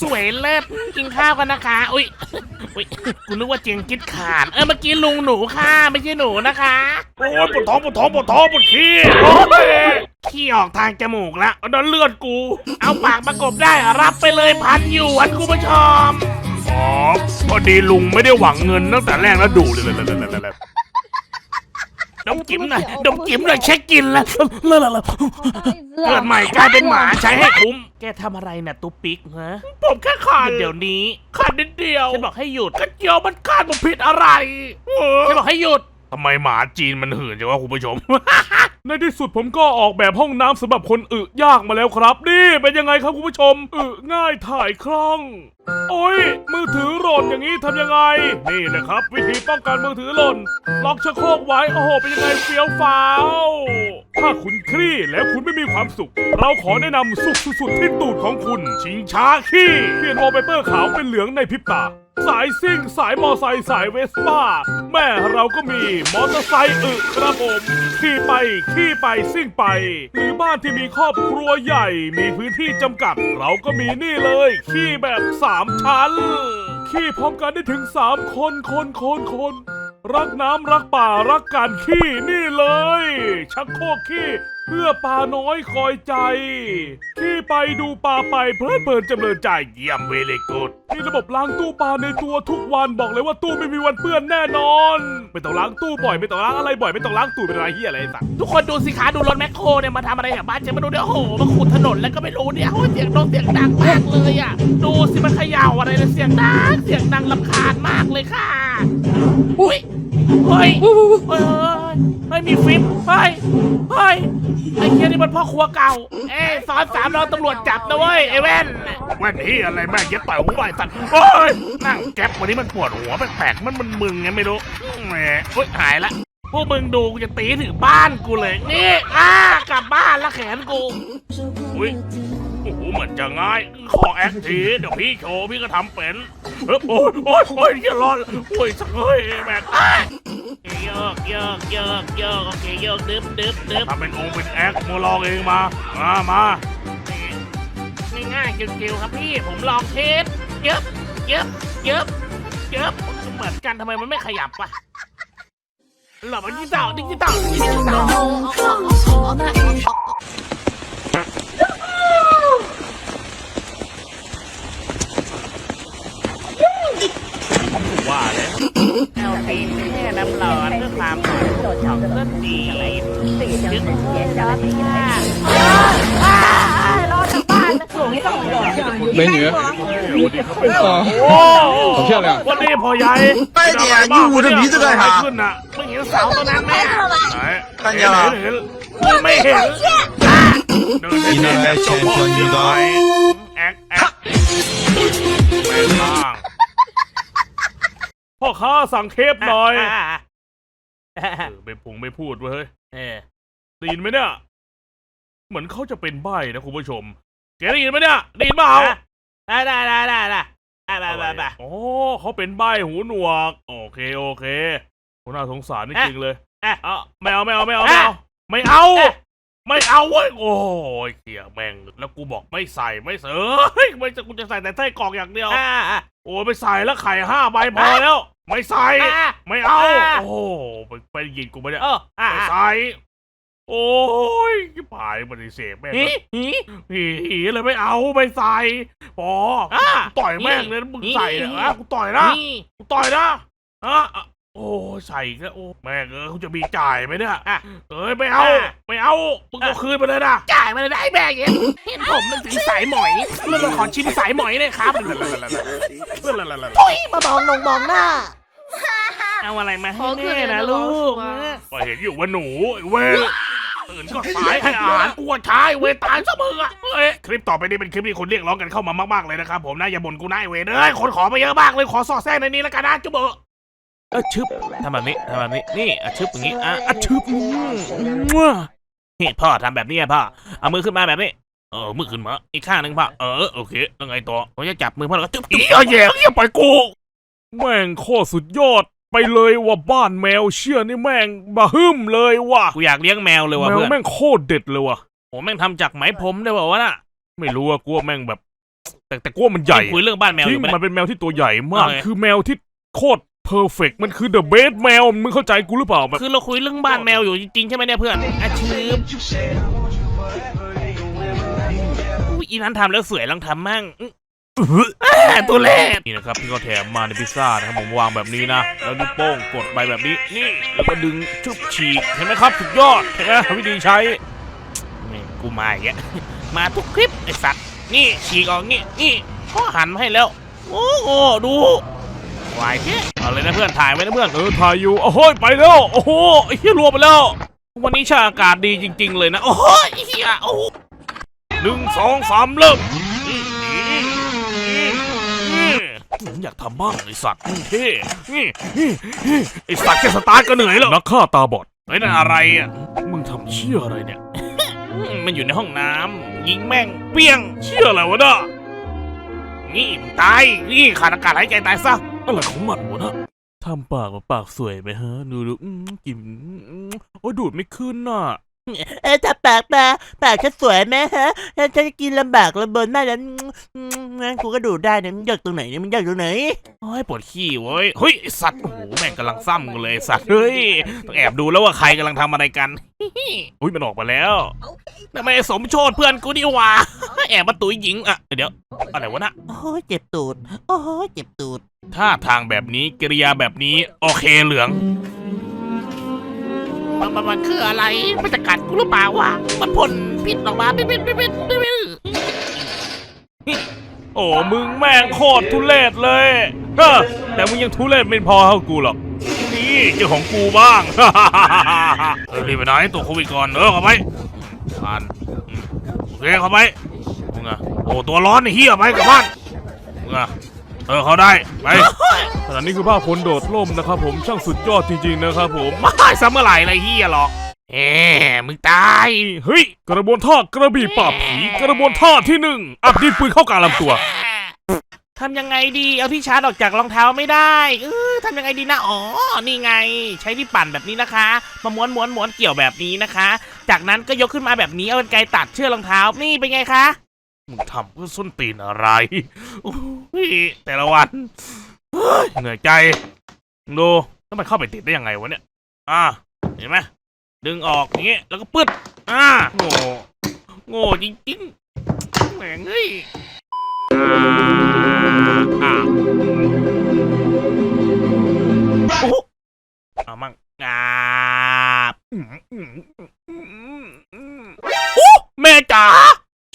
สวยเลิศกินข้าวกันนะคะ อุ้ยอุ้ยกูนึกว่าเจียงกิดขาด เออเมื่อกี้ลุงหนูค่ะไม่ใช่หนูนะคะ โอ้ยปวดท้องปวดท้องปวดท้องปวดขี้โอ้ยขี้ออกทางจมูกแล้วอันนั้นเลือดกู เอาปากประกบได้รับไปเลยพันหยวนคุณผู้ชมอ๋อพอดีลุงไม่ได้หวังเงินตั้งแต่แรกแล้วดูเลย เลยเลยเลยเลยดมจิ้มหน่อยดมจิ้มหน่อยเช็คกินแล้วเลิศเลยเกิดใหม่กลายเป็นหมาใช้ให้คุ้ม แกทำอะไรน่ะตุ๊ปิกฮะผมแค่ขาดเดี๋ยวนี้ขาดนิดเดียวฉันบอกให้หยุดกระเจียวมันขาดผมผิดอะไรเออฉันบอกให้หยุดทำไมหมาจีนมันหื่นจังวะคุณผู้ชม ในที่สุดผมก็ออกแบบห้องน้ำสำหรับคนอึยากมาแล้วครับ นี่เป็นยังไงครับคุณผู้ชม อึง่ายถ่ายคล่องโอ้ยมือถือหล่นอย่างนี้ทำยังไง นี่แหละครับ วิธีป้องกันมือถือหล่น ล็อกชะโครกไว้ โอ้โห เป็นยังไงเฟี้ยวฟ้าว ถ้าคุณเครียดแล้วคุณไม่มีความสุข เราขอแนะนำสุขสุดๆที่ตูดของคุณ ชิงช้าขี้เปลี่ยนวอลเปเปอร์ขาวเป็นเหลืองในพริบตา สายซิ่ง สายมอไซค์สายเวสป้า แม่เราก็มีมอเตอร์ไซค์อึครับผมขี่ไปขี่ไปซิ่งไป หรือบ้านที่มีครอบครัวใหญ่ มีพื้นที่จำกัด เราก็มีนี่เลย ขี่แบบสามชั้น ขี้พร้อมกันได้ถึงสามคนคนคนคนรักน้ำรักป่ารักการขี้นี่เลย ชักโครกขี้เพื่อปลาน้อยคอยใจ ไปดูปลาไปเพลิดเพลินจำเริญใจเยี่ยมเวเลกูดมีระบบล้างตู้ปลาในตัวทุกวันบอกเลยว่าตู้ไม่มีวันเปื้อนแน่นอนไม่ต้องล้างตู้บ่อยไม่ต้องล้างอะไรบ่อยไม่ต้องล้างตู้เป็นอะไรเฮียอะไรไอ้สัตว์ทุกคนดูสิคะดูรถแมคโครเนี่ยมาทำอะไรแถวบ้านฉันมาดูเนี่ยโอ้โหมาขุดถนนแล้วก็ไม่รู้เนี่ยโอ้ยเสียงดงเสียงดังมากเลยอะดูสิมันเขย่าอะไรเลยเสียงดังเสียงดังลำคาญมากเลยค่ะอุ้ยเฮ้ยเฮ้ย เฮ้ยเฮ้ยมีฟิล์มเฮ้ยเฮ้ยไอ้เคียนี่มันพ่อครัวเก่า เอ้ยซ้อนสามเราตำรวจจับนะเว้ยไอ้แว่นแว่นที่อะไรแม่งเย็ดต่อยหัวไอ้สัตว์โอ้ยนั่งแก๊ปวันนี้มันปวดหัวแปลกๆมันมันมึงไงไม่รู้แหมโอ๊ยหายละพวกมึงดูกูจะตีถึงบ้านกูเลย นี่อ่ากลับบ้านแล้วแขนกูอุ้ยโอ้โหเหมือนจะง่าย ขอแอคทีเดี๋ยวพี่โชว์พี่ก็ทำเป็นเฮ้ยโอ้ยโอ้ยโอ้ยอย่าร้อนโอ้ยสักเฮ้ยแม่งอะโยกโยกโยกโยกโอเคโยกดึบดึบดึบทำเป็นองค์เป็นแอคมาลองเองมา มามาง่ายๆจิวๆครับพี่ผมลองเทสเย็บเย็บเย็บเย็บเหมือนกันทำไมมันไม่ขยับวะหรอมันดิจิตอลดิจิตอลดิจิตอล ว่าเลย เอาตีนแช่น้ำร้อนเพื่อความหอมของต้นตียึดจอดค่ะรอจากบ้านนะสูงต้องหลอด 美女， 啊， โอ้ 好漂亮。 วันนี้พ่อใหญ่ 快点你捂着鼻子干啥 ขึ้นน่ะ มึงเห็นเสาตรงนั้นไหมอะ ไหน 看见了 เห็นเห็นมึงไม่เห็นเดินเดินเดินเจ้าพ่ออยู่ไหนแอคแอคแม่งข้าง พ่อค้าสั่งเคฟหน่อยเออไม่พงไม่พูดเว้ยเอได้ยินไหมเนี่ย เหมือนเขาจะเป็นใบนะคุณผู้ชม แกได้ยินไหมเนี่ยได้ยินเปล่าได้ได้ได้ได้ได้ไปไปไปโอ้เขาเป็นใบหูหนวก โอเคโอเคคนน่าสงสารจริงเลยอะไม่เอาไม่เอาไม่เอาไม่เอาไม่เอา ไม่เอาเว้ยโอ้ยเขี่ยแม่งแล้วกูบอกไม่ใส่ไม่เสเฮ้ยไม่จะกูจะใส่แต่ไส้กรอกอย่างเดียว อ่าอ่า โอ้ยไม่ใส่แล้วไข่ห้าใบพอแล้ว ไม่ใส่ อ่าไม่เอา อ่าโอ้โหไปไปยินกูไม่ได้เอออ่าไม่ใส่ โอ้ยชิบหายปฏิเสธแม่งหีหีหีหีเลยไม่เอาไม่ใส่พออ่า ต่อยแม่งเลยมึงใส่หีเนี่ยอะกูต่อยนะหีกูต่อยนะอะอะ โอ้ยใส่อีกแล้วโอ้แม่งเออเขาจะมีจ่ายไหมเนี่ยอะเอ้ยไม่เอาอะ ไม่เอามึงเอาคืนไปเลยนะจ่ายมาเลยได้แม่เห็นเห็นผมนึกถึงสายหมอยเมื่อมาขอชิมสายหมอยเลยครับโอ้ยมาบอกนงมองหน้า เอาอะไรมาให้แม่นะลูกก็เห็นอยู่ว่าหนูไอ้เว้ยตื่นก็สายให้อาหารกลัวช้าไอ้เวยตายซะมึงอะเฮ้ยคลิปต่อไปนี้เป็นคลิปที่คนเรียกร้องกันเข้ามามากๆเลยนะครับผมนะอย่าบ่นกูนะไอ้เวยเอ้ยคนขอมาเยอะมากเลยขอสอดแทรกในนี้แล้วกันนะจุ๊บเบอ เออชึบทำแบบนี้ทำแบบนี้นี่อะชึบอย่างนี้อะอะชึบมั่วนี่พ่อทำแบบนี้อะพ่อเอามือขึ้นมาแบบนี้เออมือขึ้นมาอีกข้างหนึ่งพ่อเออโอเคแล้วไงต่อผมจะจับมือพ่อแล้วก็จุ๊บอีเอาแย่เหี้ยปล่อยกูแม่งโคตรสุดยอดไปเลยว่าบ้านแมวเชื่อนี่แม่งบะฮึ่มเลยว่ะกูอยากเลี้ยงแมวเลยว่ะแมวเพื่อนแม่งโคตรเด็ดเลยว่ะโอ้แม่งทำจากไหมพรมได้บอกว่าวะน่ะไม่รู้ว่ากูว่าแม่งแบบ แต่แต่กว่ามันใหญ่คุยเรื่องบ้านแมวอจริยู่งไหมมันเป็นแมวที่ตัวใหญ่มากโอเคคือแมวที่โคตร เพอร์เฟกมันคือเดอะเบสแมวมึงเข้าใจกูหรือเปล่าแบบ คือเราคุยเรื่องบ้านแมวอยู่จริงๆใช่ไหมเนี่ยเพื่อนอาชีพอุ๊ยอีนั้นทำแล้วสวยลองทำมั่งอื้ออ่าตัวเล็กนี่นะครับพี่ก็แถมมาในพิซซ่านะครับผมวางแบบนี้นะแล้วนิ้วโป้งกดไปแบบนี้นี่แล้วก็ดึงชุบฉีกเห็นไหมครับสุดยอดเห็นไหมวิธีใช้นี่กูมาอย่างเงี้ยมาทุกคลิปไอ้สัตว์นี่ฉีกออกงี้นี่ก็หันมาให้แล้ว โอ้โหดู วายเจ๊เอาเลยนะเพื่อนถ่ายไว้นะเพื่อนเออถ่ายอยู่โอ้โหไปแล้วโอ้โหเหี้ยรวมไปแล้ว วันนี้ชาอากาศดีจริง ๆ เลยนะโอ้โหเหี้ยโอ้หนึ่งสองสามเริ่มผมอยากทำบ้างไอสัตว์เท่ไอสัตว์แค่สตาร์ทก็เหนื่อยแล้วนักฆ่าตาบอดเฮ้ยนั่นอะไรอะมึงทำเชี่ยอะไรเนี่ย มันอยู่ในห้องน้ำยิงแม่งเปี้ยง เชี่ยอะไรวะเน่ะนี่ตาย นี่ขาดอากาศหายใจตายซะ อะไรของมันวะนะทำปากมาปากสวยไหมฮะ ดูดูอืมกลินอืมโอ้ยดูดไม่ขึ้นน่ะ เอ๊ะถ้าปากปลาปากฉันสวยไหมฮะถ้าฉันกินลำบากลำบนมากแล้วอืมงั้นกูก็ดูดได้นะมึงอยากตรงไหนเนี่ยมึงอยากตรงไหน โอ้ยปวดขี้เว้ย เฮ้ยไอ้สัตว์โอ้โหแม่งกำลังซ้ำกันเลยไอ้สัตว์ เฮ้ย ต้องแอบดูแล้วว่าใครกำลังทำอะไรกัน อุ้ยมันออกมาแล้วทำไมไอ้สมโชดเพื่อนกูนี่หว่า แอบมาตุยหญิง อะ เดี๋ยว อะไรวะนะ โอ้ยเจ็บตูด โอ้ยเจ็บตูด ท่าทางแบบนี้กิริยาแบบนี้ โอเคเหลือง มันมันมันคืออะไร มันจะกัดกูหรือเปล่าวะ มันพ่นพิษออกมาปิ๊ดปิ๊ดปิ๊ดปิ๊ดปิ๊ดโอ้มึงแม่งโคตรทุเรศเลยเฮ้อแต่มึงยังทุเรศไม่พอเท่ากูหรอก นี่เจ้าของกูบ้าง เออรีบไปไหนตัวโควิดก่อนเออเข้าไปผ่านอืมโอเคเข้าไปมึงอะโอ้ตัวร้อนไอ้เหี้ยไปกลับบ้านมึงอะ เออเขาได้ไปขณะนี้คือภาพคนโดดร่มนะครับผมช่างสุดยอดจริงๆนะครับผมไม่ซ้ำเมื่อไหร่ไรเฮียหรอกเอ๊มึงตายเฮ้ยกระบวนท่ากระบี่ปราบผีกระบวนท่าที่หนึ่งอัดดินปืนเข้ากลางลำตัวทำยังไงดีเอาที่ชาร์จออกจากรองเท้าไม่ได้เออทำยังไงดีนะอ๋อนี่ไง ใช้ที่ปั่นแบบนี้นะคะ มาม้วนม้วนม้วนเกี่ยวแบบนี้นะคะ จากนั้นก็ยกขึ้นมาแบบนี้เอากรรไกรตัดเชือกรองเท้านี่เป็นไงคะ มึงทำเพื่อส้นตีนอะไรแต่ละวันเหนื่อยใจดูแล้วมันเข้าไปติดได้ยังไงวะเนี่ย อ่า เห็นไหมดึงออกอย่างเงี้ย แล้วก็ปึ๊ด อ่า โง่ โง่จริงๆแหมงเฮ้ยอ่าโอ้โหอามั่งงา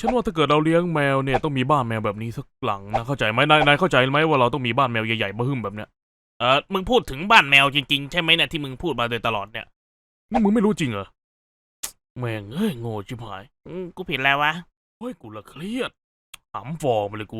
ฉันว่าถ้าเกิดเราเลี้ยงแมวเนี่ยต้องมีบ้านแมวแบบนี้สักหลังนะเข้าใจไหมนายนายเข้าใจไหมว่าเราต้องมีบ้านแมวใหญ่ๆมาหึ่มแบบเนี้ยเออมึงพูดถึงบ้านแมวจริงๆใช่ไหมเนี่ยที่มึงพูดมาโดยตลอดเนี่ยนี่มึงไม่รู้จริงเหรอแม่งเอ้ยโง่ชิบหายอืมกูผิดแล้ววะเฮ้ยกูละเครียดหำฟอมาเลยกู